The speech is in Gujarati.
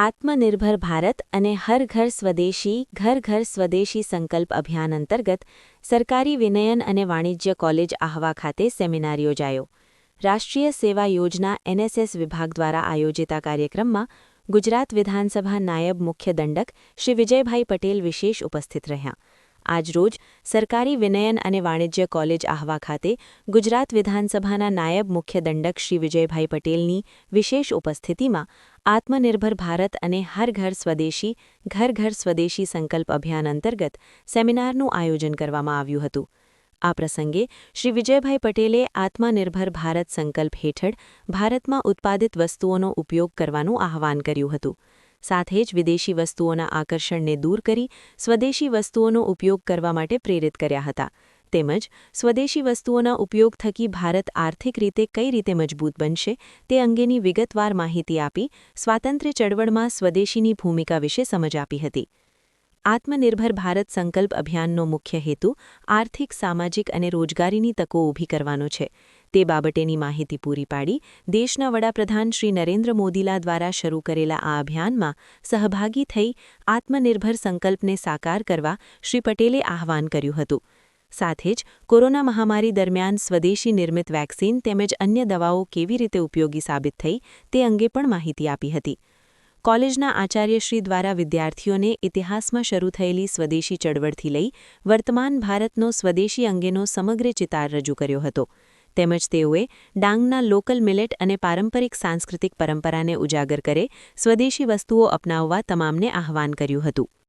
આત્મનિર્ભર ભારત અને હર ઘર સ્વદેશી, ઘર ઘર સ્વદેશી સંકલ્પ અભિયાન અંતર્ગત સરકારી વિનયન અને વાણિજ્ય કોલેજ આહવા ખાતે સેમિનાર યોજાયો. રાષ્ટ્રીય સેવા યોજના એનએસએસ વિભાગ દ્વારા આયોજિત આ કાર્યક્રમમાં ગુજરાત વિધાનસભા નાયબ મુખ્ય દંડક શ્રી વિજયભાઈ પટેલ વિશેષ ઉપસ્થિત રહ્યા. આજરોજ સરકારી વિનયન અને વાણિજ્ય કોલેજ આહવા ખાતે ગુજરાત વિધાનસભાના નાયબ મુખ્ય દંડક શ્રી વિજયભાઈ પટેલની વિશેષ ઉપસ્થિતિમાં આત્મનિર્ભર ભારત અને હર ઘર સ્વદેશી, ઘર ઘર સ્વદેશી સંકલ્પ અભિયાન અંતર્ગત સેમિનારનું આયોજન કરવામાં આવ્યું હતું. આ પ્રસંગે શ્રી વિજયભાઈ પટેલે આત્મનિર્ભર ભારત સંકલ્પ હેઠળ ભારતમાં ઉત્પાદિત વસ્તુઓનો ઉપયોગ કરવાનું આહવાન કર્યું હતું. સાથે જ વિદેશી વસ્તુઓના આકર્ષણને દૂર કરી સ્વદેશી વસ્તુઓનો ઉપયોગ કરવા માટે પ્રેરિત કર્યા હતા. તેમજ સ્વદેશી વસ્તુઓના ઉપયોગ થકી ભારત આર્થિક રીતે કઈ રીતે મજબૂત બનશે તે અંગેની વિગતવાર માહિતી આપી સ્વાતંત્ર્ય ચળવળમાં સ્વદેશીની ભૂમિકા વિશે સમજ આપી હતી. આત્મનિર્ભર ભારત સંકલ્પ અભિયાનનો મુખ્ય હેતુ આર્થિક, સામાજિક અને રોજગારીની તકો ઊભી કરવાનો છે. તે બાબતેની માહિતી પૂરી પાડી દેશના વડાપ્રધાન શ્રી નરેન્દ્ર મોદીલા દ્વારા શરૂ કરેલા આ અભિયાનમાં સહભાગી થઈ આત્મનિર્ભર સંકલ્પને સાકાર કરવા શ્રી પટેલે આહવાન કર્યું હતું. સાથે જ કોરોના મહામારી દરમિયાન સ્વદેશી નિર્મિત વેક્સિન તેમજ અન્ય દવાઓ કેવી રીતે ઉપયોગી સાબિત થઈ તે અંગે પણ માહિતી આપી હતી. કોલેજના આચાર્યશ્રી દ્વારા વિદ્યાર્થીઓને ઇતિહાસમાં શરૂ થયેલી સ્વદેશી ચળવળથી લઈ વર્તમાન ભારતનો સ્વદેશી અંગેનો સમગ્ર ચિતાર રજૂ કર્યો હતો. તેમજ તેઓએ ડાંગના લોકલ મિલેટ અને પારંપરિક સાંસ્કૃતિક પરંપરાને ઉજાગર કરે સ્વદેશી વસ્તુઓ અપનાવવા તમામને આહવાન કર્યું હતું.